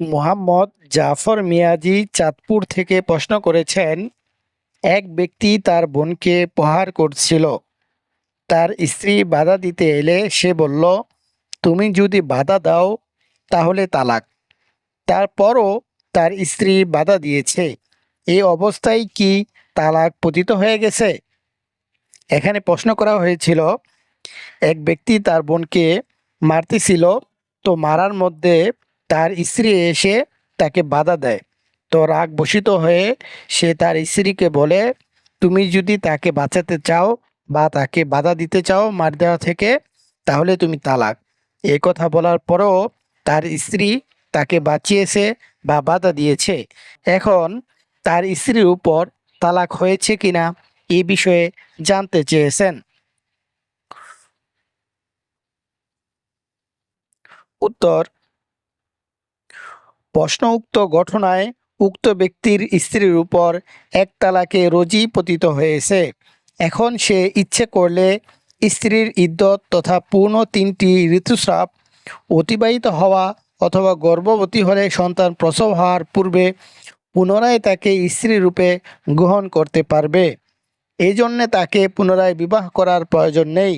মোহাম্মদ জাফর মিয়াজি চাঁদপুর থেকে প্রশ্ন করেছেন, এক ব্যক্তি তার বোনকে প্রহার করছিল। তার স্ত্রী বাধা দিতে এলে সে বলল, তুমি যদি বাধা দাও, তাহলে তালাক। তারপরও তার স্ত্রী বাধা দিয়েছে। এই অবস্থায় কি তালাক পতিত হয়ে গেছে? এখানে প্রশ্ন করা হয়েছিল, এক ব্যক্তি তার বোনকে মারতেছিল, তো মারার মধ্যে তার স্ত্রী এসে তাকে বাধা দেয়। তো রাগ বসিত হয়ে সে তার স্ত্রীকে বলে, তুমি যদি তাকে বাঁচাতে চাও বা তাকে বাধা দিতে চাও মার দেওয়া থেকে, তাহলে তুমি তালাক। এই কথা বলার পরও তার স্ত্রী তাকে বাঁচিয়েছে বা বাধা দিয়েছে। এখন তার স্ত্রীর উপর তালাক হয়েছে কিনা এ বিষয়ে জানতে চেয়েছেন। উত্তর প্রশ্ন উক্ত ঘটনায় উক্ত ব্যক্তির স্ত্রীর উপর এক তালাকে রোজই পতিত হয়েছে। এখন সে ইচ্ছে করলে স্ত্রীর ইদ্যত তথা পূর্ণ তিনটি ঋতুস্রাব অতিবাহিত হওয়া অথবা গর্ভবতী হলে সন্তান প্রসব হওয়ার পূর্বে পুনরায় তাকে স্ত্রী রূপে গ্রহণ করতে পারবে। এই জন্যে তাকে পুনরায় বিবাহ করার প্রয়োজন নেই।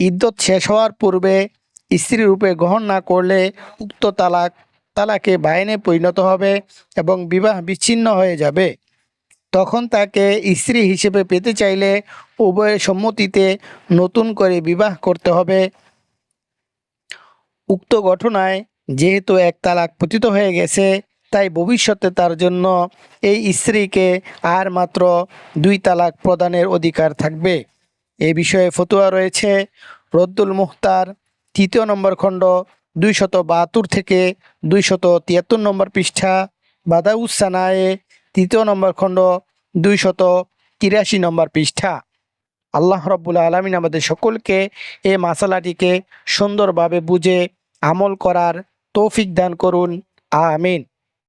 ইদ্যত শেষ হওয়ার পূর্বে স্ত্রী রূপে গ্রহণ না করলে উক্ত তালাক তালাকে বাইনে পরিণত হবে এবং বিবাহ বিচ্ছিন্ন হয়ে যাবে। তখন তাকে স্ত্রী হিসেবে পেতে চাইলে উভয়ের সম্মতিতে নতুন করে বিবাহ করতে হবে। উক্ত ঘটনায় যেহেতু এক তালাক পতিত হয়ে গেছে, তাই ভবিষ্যতে তার জন্য এই স্ত্রীকে আর মাত্র দুই তালাক প্রদানের অধিকার থাকবে। এ বিষয়ে ফতুয়া রয়েছে রদ্দুল মুখতার, তৃতীয় নম্বর খণ্ড দুইশত বাহাত্তর থেকে দুইশত তিয়াত্তর নম্বর পৃষ্ঠা বাদাউসানায়ে তৃতীয় নম্বর খণ্ড, দুইশত তিরাশি নম্বর পৃষ্ঠা। আল্লাহ রব্বুল আলমিন আমাদের সকলকে এই মাসালাটিকে সুন্দরভাবে বুঝে আমল করার তৌফিক দান করুন। আমিন।